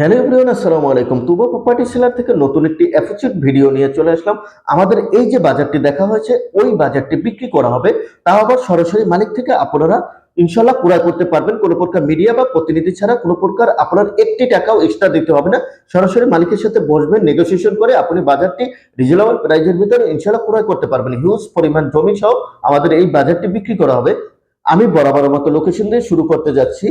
Hello everyone, আসসালামু আলাইকুম। তুবা property seller থেকে নতুন একটি অ্যাফিচিয়েট ভিডিও নিয়ে চলে আসলাম। আমাদের এই যে বাজারটি দেখা হয়েছে, ওই বাজারটি বিক্রি করা হবে। তাও আবার সরাসরি মালিক থেকে আপনারা ইনশাল্লাহ ক্রয় করতে পারবেন। কোনো প্রকার মিডিয়া বা প্রতিনিধি ছাড়া কোনো প্রকার আপনার একটি টাকাও এক্সট্রা দিতে হবে না। সরাসরি মালিকের সাথে বসবেন নেগোসিয়েশন করে আপনি বাজারটি রিজনেবল প্রাইজের ভিতরে ইনশাল্লাহ ক্রয় করতে পারবেন। হিউজ পরিমাণ জমি সহ আমাদের এই বাজারটি বিক্রি করা হবে। আমি বরাবরের মতো লোকেশন দিয়ে শুরু করতে যাচ্ছি।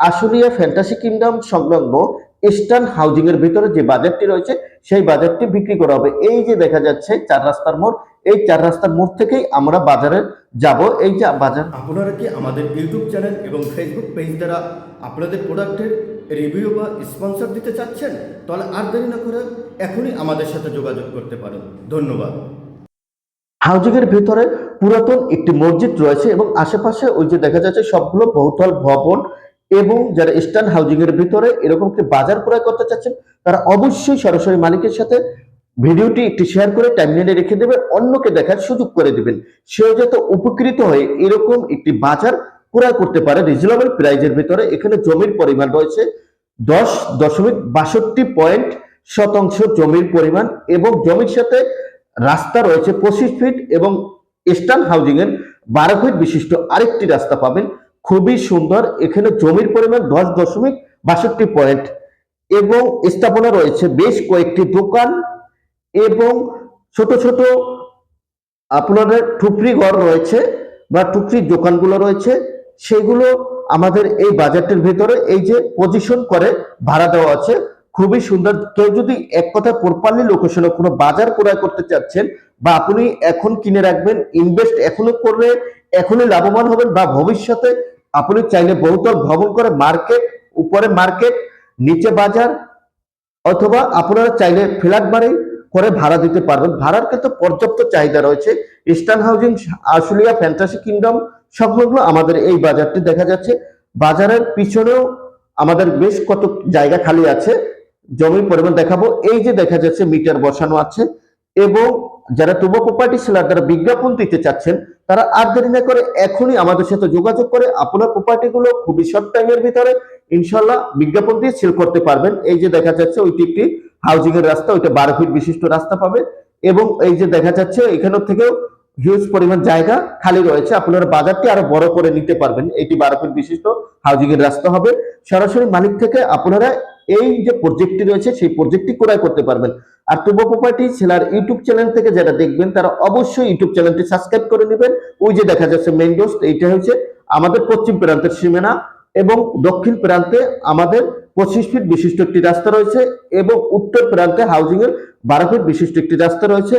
আশুলিয়া ফ্যান্টাসি কিংডম সংলগ্ন ইস্টার্ন হাউজিং এর ভিতরে যে বাজারটি রয়েছে সেই বাজারটি বিক্রি করা হবে। এই যে দেখা যাচ্ছে চার রাস্তার মোড় এই চার রাস্তার মোড় থেকেই আমরা বাজারে যাব। এই যে বাজার আপনারা কি আমাদের ইউটিউব চ্যানেল এবং ফেসবুক পেজ দ্বারা আপনাদের প্রোডাক্টের রিভিউ বা স্পন্সর দিতে চাচ্ছেন? তাহলে আর দেরি না করে এখনই আমাদের সাথে যোগাযোগ করতে পারেন। ধন্যবাদ। হাউজিং এর ভিতরে পুরাতন একটি মসজিদ রয়েছে এবং আশেপাশে ওই যে দেখা যাচ্ছে সবগুলো বহুতল ভবন এবং যারা ইস্টার্ন হাউজিং এর ভিতরে এরকম একটি বাজার ক্রয় করতে চাচ্ছেন, তারা অবশ্যই সরাসরি মালিকের সাথে ভিডিওটি একটি শেয়ার করে টাইমলাইনে রেখে দেবেন অন্যকে দেখার সুযোগ করে দিবেন। সেও যাতে উপকৃত হয়ে এরকম একটি বাজার ক্রয় করতে পারে রিজনেবল প্রাইজের ভিতরে। এখানে জমির পরিমাণ রয়েছে দশ দশমিক বাষট্টি পয়েন্ট শতাংশ জমির পরিমাণ এবং জমির সাথে রাস্তা রয়েছে পঁচিশ ফিট এবং ইস্টার্ন হাউজিং এর বারো ফিট বিশিষ্ট আরেকটি রাস্তা পাবেন। খুবই সুন্দর। এখানে জমির পরিমাণ দশ দশমিক বাষট্টি পয়েন্ট এবং স্থাপনা রয়েছে বেশ কয়েকটি দোকান এবং ছোট ছোট আপনাদের টুকরি ঘর রয়েছে বা টুকরির দোকানগুলো রয়েছে। সেগুলো আমাদের এই বাজারটির ভেতরে এই যে পজিশন করে ভাড়া দেওয়া আছে, খুবই সুন্দর। কেউ যদি এক কথা প্রপারলি লোকেশনে কোনো বাজার ক্রয় করতে চাচ্ছেন বা আপনি এখন কিনে রাখবেন ইনভেস্ট এখনও করলে এখনই লাভবান হবেন বা ভবিষ্যতে আপনি চাইলে বহুতল ভবন করে মার্কেট, উপরে মার্কেট, নিচে বাজার, অথবা আপনারা চাইলে ফ্ল্যাট বাড়ি করে ভাড়া দিতে পারবেন। ভাড়ার কিন্তু পর্যাপ্ত চাহিদা রয়েছে। Eastern housing Ashulia fantasy kingdom সংলগ্ন আমাদের এই বাজারটি দেখা যাচ্ছে। বাজারের পিছনেও আমাদের বেশ কত জায়গা খালি আছে। জমির পরিমাণ দেখাবো। এই যে দেখা যাচ্ছে, মিটার বসানো আছে এবং যারা তুবো প্রপার্টি সেলার যারা বিজ্ঞাপন দিতে চাচ্ছেন তারা আর দেরি না করে এখনই আমাদের সাথে যোগাযোগ করে আপনার প্রপার্টি গুলো খুবই শর্ট টাইমের ভিতরে ইনশাল্লাহ বিজ্ঞাপন দিয়ে সেল করতে পারবেন। এই যে দেখা যাচ্ছে ওইটি একটি হাউজিং এর রাস্তা, ওইটা বারো ফিট বিশিষ্ট রাস্তা পাবে এবং এই যে দেখা যাচ্ছে এখানের থেকেও হিউজ পরিমাণ জায়গা খালি রয়েছে। আপনারা বাজারটি আরও বড় করে নিতে পারবেন। এটি বারো ফিট বিশিষ্ট হাউজিং এর রাস্তা হবে। সরাসরি মালিক থেকে আপনারা এই যে প্রজেক্টটি রয়েছে, সেই প্রজেক্টটি ক্রয় করতে পারবেন। আর তুবো প্রপার্টি সেলার ইউটিউব চ্যানেল থেকে যারা দেখবেন, তারা অবশ্যই ইউটিউব চ্যানেলটি সাবস্ক্রাইব করে নেবেন। ওই যে দেখা যাচ্ছে মেইন রোড এইটা হচ্ছে আমাদের পশ্চিম প্রান্তের সীমানা এবং দক্ষিণ প্রান্তে আমাদের পঁচিশ ফিট বিশিষ্ট একটি রাস্তা রয়েছে এবং উত্তর প্রান্তে হাউজিং এর বারো ফিট বিশিষ্ট একটি রাস্তা রয়েছে।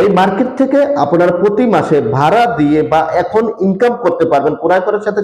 এই মার্কেট থেকে আপনারা প্রতি মাসে ভাড়া দিয়ে বা এখন ইনকাম করতে পারবেন, ক্রয় করার সাথে